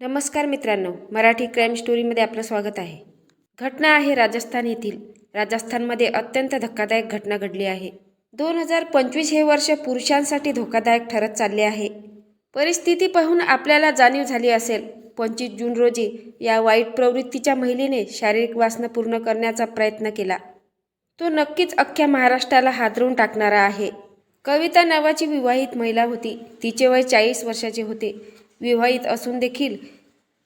नमस्कार मित्रांनो मराठी क्राईम स्टोरीमध्ये आपलं स्वागत आहे. घटना आहे राजस्थान येथील. राजस्थानमध्ये अत्यंत धक्कादायक घटना घडली आहे. दोन हजार पंचवीस हे वर्ष पुरुषांसाठी धोकादायक ठरत चालले आहे. परिस्थिती पाहून आपल्याला जाणीव झाली असेल पंचवीस जून रोजी या वाईट प्रवृत्तीच्या महिलेने शारीरिक वासना पूर्ण करण्याचा प्रयत्न केला. तो नक्कीच अख्ख्या महाराष्ट्राला हादरवून टाकणारा आहे. कविता नावाची विवाहित महिला होती. तिचे वय चाळीस वर्षाचे होते. विवाहित असून देखील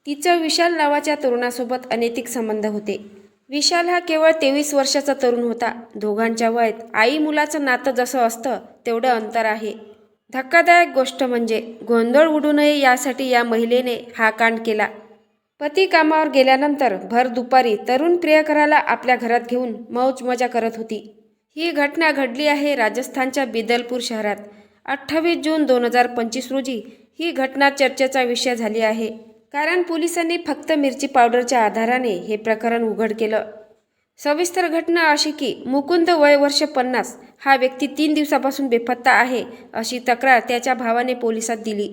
तिचं विशाल नावाच्या तरुणासोबत अनैतिक संबंध होते. विशाल हा केवळ तेवीस वर्षाचा तरुण होता. दोघांच्या वयात आई मुलाचं नातं जसं असतं तेवढं अंतर आहे. धक्कादायक गोष्ट म्हणजे गोंधळ उडू नये यासाठी या महिलेने हा कांड केला. पती कामावर गेल्यानंतर भर दुपारी तरुण प्रियकराला आपल्या घरात घेऊन मौज मजा करत होती. ही घटना घडली आहे राजस्थानच्या बिदलपूर शहरात. अठ्ठावीस जून दोन हजार पंचवीस रोजी ही घटना चर्चेचा विषय झाली आहे. कारण पोलिसांनी फक्त मिरची पावडरच्या आधाराने हे प्रकरण उघड केलं. सविस्तर घटना अशी की मुकुंद वय वर्ष पन्नास हा व्यक्ती तीन दिवसापासून बेपत्ता आहे अशी तक्रार त्याच्या भावाने पोलिसात दिली.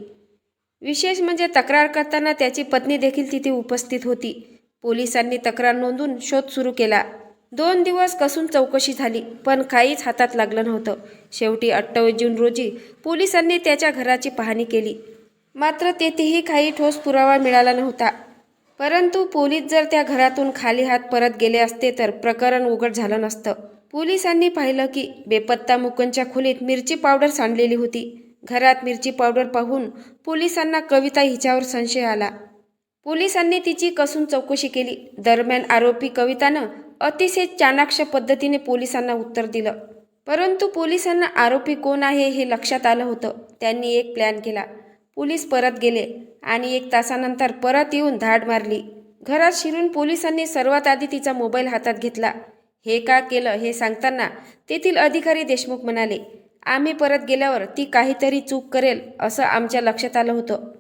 विशेष म्हणजे तक्रार करताना त्याची पत्नी देखील तिथे उपस्थित होती. पोलिसांनी तक्रार नोंदून शोध सुरू केला. दोन दिवस कसून चौकशी झाली पण काहीच हातात लागलं नव्हतं. शेवटी अठ्ठावीस जून रोजी पोलिसांनी त्याच्या घराची पाहणी केली. मात्र तेथेही काही ठोस पुरावा मिळाला नव्हता. परंतु पोलीस जर त्या घरातून खाली हात परत गेले असते तर प्रकरण उघड झालं नसतं. पोलिसांनी पाहिलं की बेपत्ता मुकुंदच्या खोलीत मिरची पावडर सांडलेली होती. घरात मिरची पावडर पाहून पोलिसांना कविता हिच्यावर संशय आला. पोलिसांनी तिची कसून चौकशी केली. दरम्यान आरोपी कवितानं अतिशय चाणाक्ष पद्धतीने पोलिसांना उत्तर दिलं. परंतु पोलिसांना आरोपी कोण आहे हे लक्षात आलं होतं. त्यांनी एक प्लॅन केला. पोलीस परत गेले आणि एक तासानंतर परत येऊन धाड मारली. घरात शिरून पोलिसांनी सर्वात आधी तिचा मोबाईल हातात घेतला. हे का केलं हे सांगताना तेथील अधिकारी देशमुख म्हणाले आम्ही परत गेल्यावर ती काहीतरी चूक करेल असं आमच्या लक्षात आलं होतं.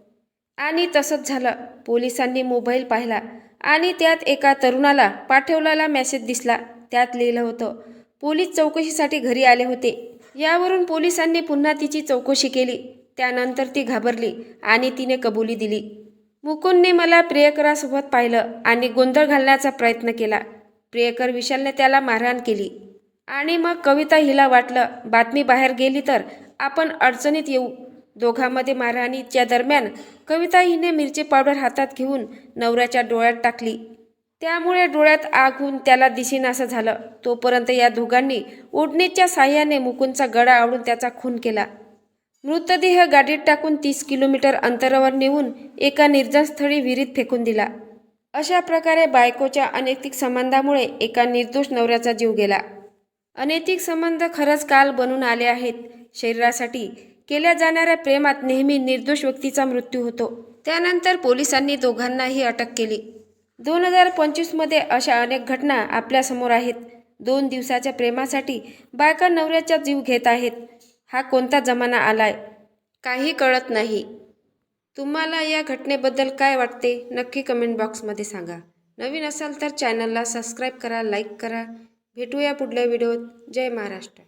आणि तसंच झालं. पोलिसांनी मोबाईल पाहिला आणि त्यात एका तरुणाला पाठवलेला मेसेज दिसला. त्यात लिहिलं होतं पोलीस चौकशीसाठी घरी आले होते. यावरून पोलिसांनी पुन्हा तिची चौकशी केली. त्यानंतर ती घाबरली आणि तिने कबुली दिली. मुकुंदने मला प्रियकरासोबत पाहिलं आणि गोंधळ घालण्याचा प्रयत्न केला. प्रियकर विशालने त्याला मारहाण केली. आणि मग कविता हिला वाटलं बातमी बाहेर गेली तर आपण अडचणीत येऊ. दोघांमध्ये मारहाणीच्या दरम्यान कविता हिने मिरची पावडर हातात घेऊन नवऱ्याच्या डोळ्यात टाकली. त्यामुळे डोळ्यात आग होऊन त्याला दिसेनासं झालं. तोपर्यंत या दोघांनी ओढणीच्या साह्याने मुकुंदचा गळा आवडून त्याचा खून केला. मृतदेह गाडीत टाकून तीस किलोमीटर अंतरावर नेऊन एका निर्जन स्थळी विहिरीत फेकून दिला. अशा प्रकारे बायकोच्या अनैतिक संबंधामुळे एका निर्दोष नवऱ्याचा जीव गेला. अनैतिक संबंध खरंच काल बनून आले आहेत. शरीरासाठी केल्या जाणाऱ्या प्रेमात नेहमी निर्दोष व्यक्तीचा मृत्यू होतो. त्यानंतर पोलिसांनी दोघांनाही अटक केली. दोन हजार पंचवीसमध्ये अशा अनेक घटना आपल्यासमोर आहेत. दोन दिवसाच्या प्रेमासाठी बायका नवऱ्याचा जीव घेत आहेत. हा कोणता जमाना आलाय? काही कळत नाही. तुम्हाला या घटनेबद्दल काय वाटते? नक्की कमेंट बॉक्समध्ये सांगा. नवीन असाल तर चॅनलला सबस्क्राईब करा लाईक करा. भेटूया पुढल्या व्हिडिओत जय महाराष्ट्र.